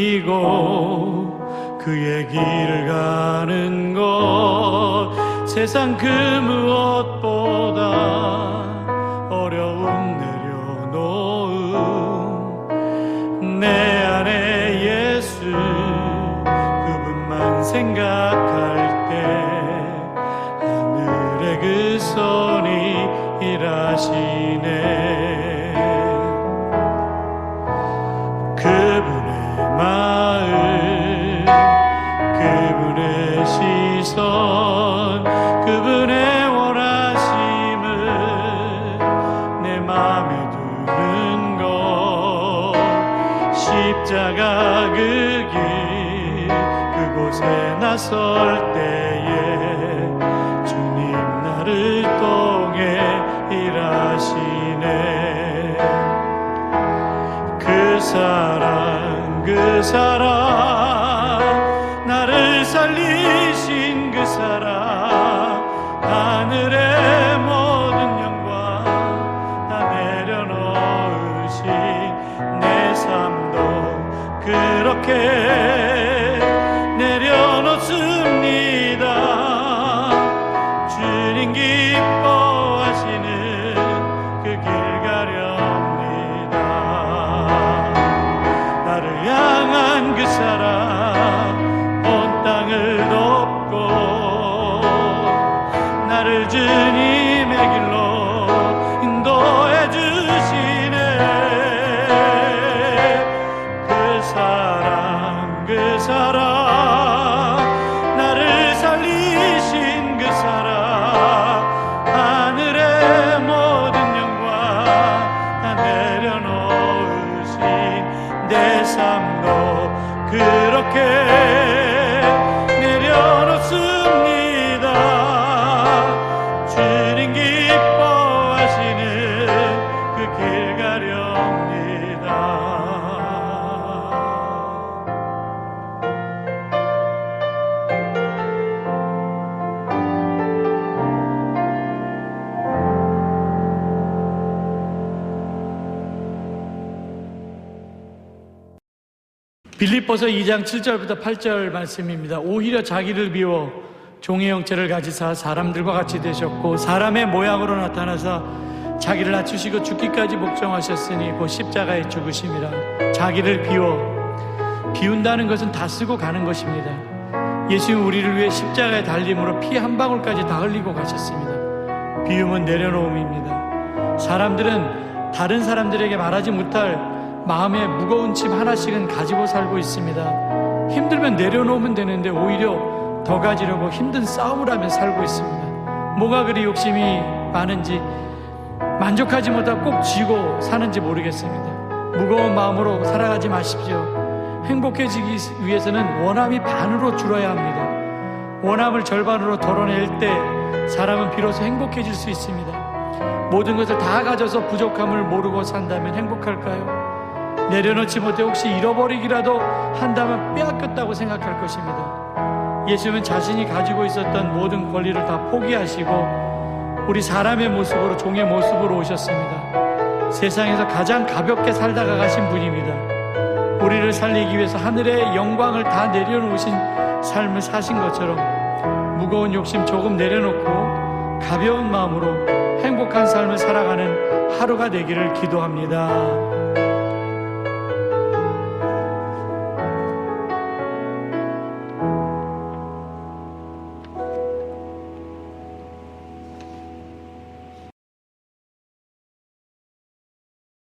섬기고 그의 길을 가는 것. 세상 그 무엇보다 어려움 내려놓음 내 안에 예수 그분만 생각할 때 하늘의 그 손이 일하시네 십자가 그 길 그곳에 나설 때에 주님 나를 통해 일하시네. 그 사랑 그 사랑 나를 살리신 그 사랑 하늘의 모 그렇게 내려놓습니다. 주님 기뻐하시는 그 길 가렵니다. 나를 향한 그 사랑 사랑 빌립보서 2장 7절부터 8절 말씀입니다. 오히려 자기를 비워 종의 형체를 가지사 사람들과 같이 되셨고 사람의 모양으로 나타나사 자기를 낮추시고 죽기까지 복종하셨으니 곧 십자가에 죽으심이라 자기를 비워 비운다는 것은 다 쓰고 가는 것입니다. 예수는 우리를 위해 십자가에 달림으로 피 한 방울까지 다 흘리고 가셨습니다. 비움은 내려놓음입니다. 사람들은 다른 사람들에게 말하지 못할 마음의 무거운 짐 하나씩은 가지고 살고 있습니다. 힘들면 내려놓으면 되는데 오히려 더 가지려고 힘든 싸움을 하며 살고 있습니다. 뭐가 그리 욕심이 많은지 만족하지 못하고 꼭 쥐고 사는지 모르겠습니다. 무거운 마음으로 살아가지 마십시오. 행복해지기 위해서는 원함이 반으로 줄어야 합니다. 원함을 절반으로 덜어낼 때 사람은 비로소 행복해질 수 있습니다. 모든 것을 다 가져서 부족함을 모르고 산다면 행복할까요? 내려놓지 못해 혹시 잃어버리기라도 한다면 빼앗겼다고 생각할 것입니다. 예수는 자신이 가지고 있었던 모든 권리를 다 포기하시고 우리 사람의 모습으로 종의 모습으로 오셨습니다. 세상에서 가장 가볍게 살다가 가신 분입니다. 우리를 살리기 위해서 하늘의 영광을 다 내려놓으신 삶을 사신 것처럼 무거운 욕심 조금 내려놓고 가벼운 마음으로 행복한 삶을 살아가는 하루가 되기를 기도합니다.